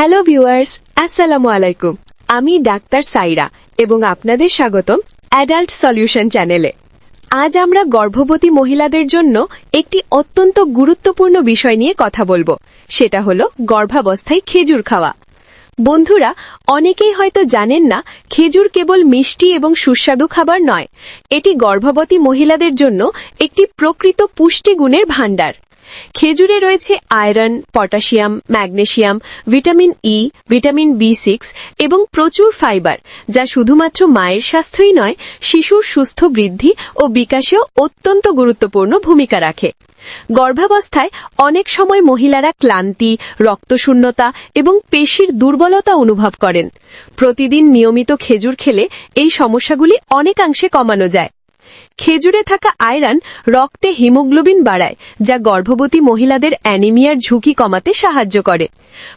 Hello viewers, আসসালামু আলাইকুম। আমি ডাক্তার সাইরা এবং আপনাদের স্বাগতম অ্যাডাল্ট সলিউশন চ্যানেলে। আজ আমরা গর্ভবতী মহিলাদের জন্য একটি অত্যন্ত গুরুত্বপূর্ণ বিষয় নিয়ে কথা বলব। সেটা হলো গর্ভাবস্থায় খেজুর খাওয়া। বন্ধুরা, অনেকেই হয়তো জানেন না, খেজুর কেবল মিষ্টি এবং সুস্বাদু খাবার নয়, এটি গর্ভবতী মহিলাদের জন্য একটি প্রকৃত পুষ্টিগুণের ভাণ্ডার। খেজুরে রয়েছে iron, potassium, magnesium, vitamin E vitamin B six এবং প্রচুর ফাইবার, যা শুধুমাত্র মায়ের স্বাস্থ্যই নয়, শিশুর সুস্থ বৃদ্ধি ও বিকাশেও অত্যন্ত গুরুত্বপূর্ণ ভূমিকা রাখে। গর্ভাবস্থায় অনেক সময় মহিলারা ক্লান্তি, রক্তশূন্যতা এবং পেশির দুর্বলতা অনুভব করেন। প্রতিদিন নিয়মিত খেজুর খেলে এই সমস্যাগুলি অনেকাংশে কমানো যায়। খেজুরে থাকা আয়রন রক্তে হিমোগ্লোবিন বাড়ায়, যা গর্ভবতী মহিলাদের অ্যানিমিয়ার ঝুঁকি কমাতে সাহায্য করে।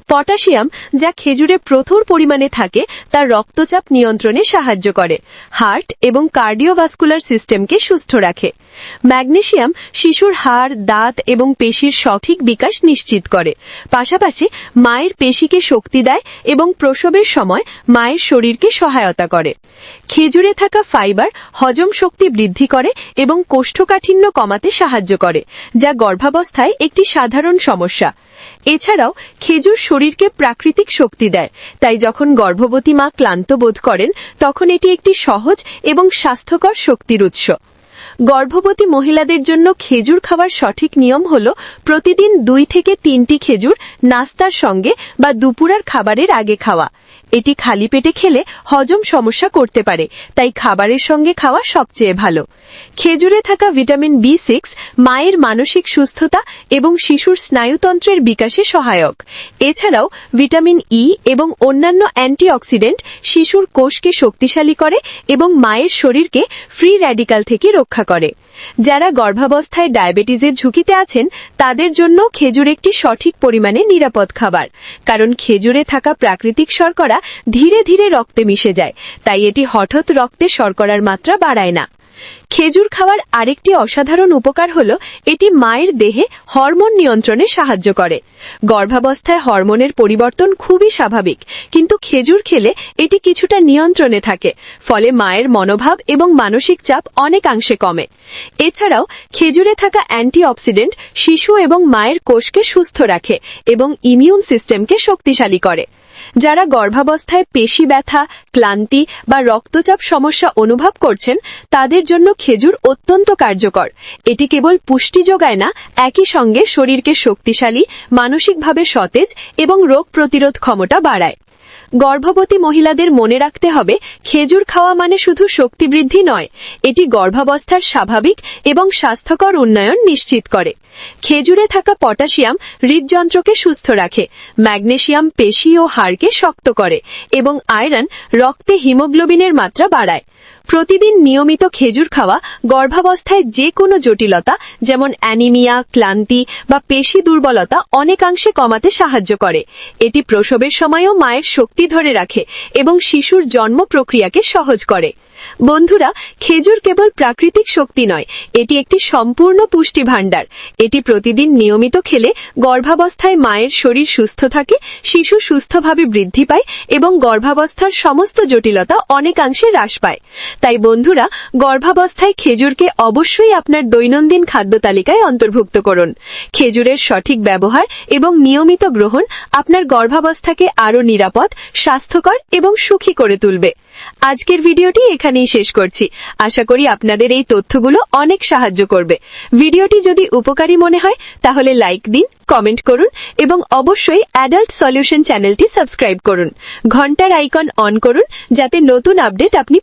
পটাশিয়াম, যা খেজুরে প্রচুর পরিমাণে থাকে, তা রক্তচাপ নিয়ন্ত্রণে সাহায্য করে, হার্ট এবং কার্ডিওভাস্কুলার সিস্টেমকে সুস্থ রাখে। ম্যাগনেশিয়াম শিশুর হাড়, দাঁত এবং পেশির সঠিক বিকাশ নিশ্চিত করে। পাশাপাশি মায়ের পেশিকে শক্তি দেয় এবং প্রসবের সময় মায়ের শরীরকে সহায়তা করে। খেজুরে থাকা ফাইবার হজম শক্তি বৃদ্ধি করে এবং কোষ্ঠকাঠিন্য কমাতে সাহায্য করে, যা গর্ভাবস্থায় একটি সাধারণ সমস্যা। এছাড়াও, খেজুর শরীরকে প্রাকৃতিক শক্তি দেয়, তাই যখন গর্ভবতী মা ক্লান্ত বোধ করেন, তখন এটি একটি সহজ এবং স্বাস্থ্যকর শক্তির উৎস। গর্ভবতী মহিলাদের জন্য খেজুর খাওয়ার সঠিক নিয়ম হল প্রতিদিন দুই থেকে তিনটি খেজুর নাস্তার সঙ্গে বা দুপুরের খাবারের আগে খাওয়া। এটি খালি পেটে খেলে হজম সমস্যা করতে পারে, তাই খাবারের সঙ্গে খাওয়া সবচেয়ে ভালো। খেজুরে থাকা ভিটামিন বি সিক্স মায়ের মানসিক সুস্থতা এবং শিশুর স্নায়ুতন্ত্রের বিকাশে সহায়ক। এছাড়াও ভিটামিন ই এবং অন্যান্য অ্যান্টিঅক্সিডেন্ট শিশুর কোষকে শক্তিশালী করে এবং মায়ের শরীরকে ফ্রি র্যাডিকাল থেকে রক্ষা করে। যারা গর্ভাবস্থায় ডায়াবেটিসের ঝুঁকিতে আছেন, তাদের জন্য খেজুর একটি সঠিক পরিমাণে নিরাপদ খাবার। কারণ খেজুরে থাকা প্রাকৃতিক শর্করা ধীরে ধীরে রক্তে মিশে যায়, তাই এটি হঠাৎ রক্তে শর্করার মাত্রা বাড়ায় না। খেজুর খাওয়ার আরেকটি অসাধারণ উপকার হল, এটি মায়ের দেহে হরমোন নিয়ন্ত্রণে সাহায্য করে। গর্ভাবস্থায় হরমোনের পরিবর্তন খুবই স্বাভাবিক, কিন্তু খেজুর খেলে এটি কিছুটা নিয়ন্ত্রণে থাকে, ফলে মায়ের মনোভাব এবং মানসিক চাপ অনেকাংশে কমে। এছাড়াও, খেজুরে থাকা অ্যান্টিঅক্সিডেন্ট শিশু এবং মায়ের কোষকে সুস্থ রাখে এবং ইমিউন সিস্টেমকে শক্তিশালী করে। যারা গর্ভাবস্থায় পেশি ব্যথা, ক্লান্তি বা রক্তচাপ সমস্যা অনুভব করছেন, তাদের জন্য খেজুর অত্যন্ত কার্যকর। এটি কেবল পুষ্টি যোগায় না, একই সঙ্গে শরীরকে শক্তিশালী, মানসিকভাবে সতেজ এবং রোগ প্রতিরোধ ক্ষমতা বাড়ায়। গর্ভবতী মহিলাদের মনে রাখতে হবে, খেজুর খাওয়া মানে শুধু শক্তিবৃদ্ধি নয়, এটি গর্ভাবস্থার স্বাভাবিক এবং স্বাস্থ্যকর উন্নয়ন নিশ্চিত করে। খেজুরে থাকা পটাশিয়াম হৃদযন্ত্রকে সুস্থ রাখে, ম্যাগনেশিয়াম পেশি ও হাড়কে শক্ত করে এবং আয়রন রক্তে হিমোগ্লোবিনের মাত্রা বাড়ায়। প্রতিদিন নিয়মিত খেজুর খাওয়া গর্ভাবস্থায় যে কোনো জটিলতা, যেমন অ্যানিমিয়া, ক্লান্তি বা পেশি দুর্বলতা অনেকাংশে কমাতে সাহায্য করে। এটি প্রসবের সময়ও মায়ের শক্তি ধরে রাখে এবং শিশুর জন্ম প্রক্রিয়াকে সহজ করে। বন্ধুরা, খেজুর কেবল প্রাকৃতিক শক্তি নয়, এটি একটি সম্পূর্ণ পুষ্টি ভাণ্ডার এটি প্রতিদিন নিয়মিত খেলে গর্ভাবস্থায় মায়ের শরীর সুস্থ থাকে, শিশু সুস্থভাবে বৃদ্ধি পায় এবং গর্ভাবস্থার সমস্ত জটিলতা অনেকাংশে হ্রাস পায়। তাই বন্ধুরা, গর্ভাবস্থায় খেজুরকে অবশ্যই আপনার দৈনন্দিন খাদ্য তালিকায় অন্তর্ভুক্ত করুন। খেজুরের সঠিক ব্যবহার এবং নিয়মিত গ্রহণ আপনার গর্ভাবস্থাকে আরও নিরাপদ, স্বাস্থ্যকর এবং সুখী করে তুলবে। আজকের ভিডিওটি এখানেই শেষ করছি। আশা করি আপনাদের এই তথ্যগুলো অনেক সাহায্য করবে। ভিডিওটি যদি উপকারী মনে হয়, তাহলে লাইক দিন, কমেন্ট করুন এবং অবশ্যই অ্যাডাল্ট সলিউশন চ্যানেলটি সাবস্ক্রাইব করুন। ঘণ্টার আইকন অন করুন, যাতে নতুন আপডেট আপনি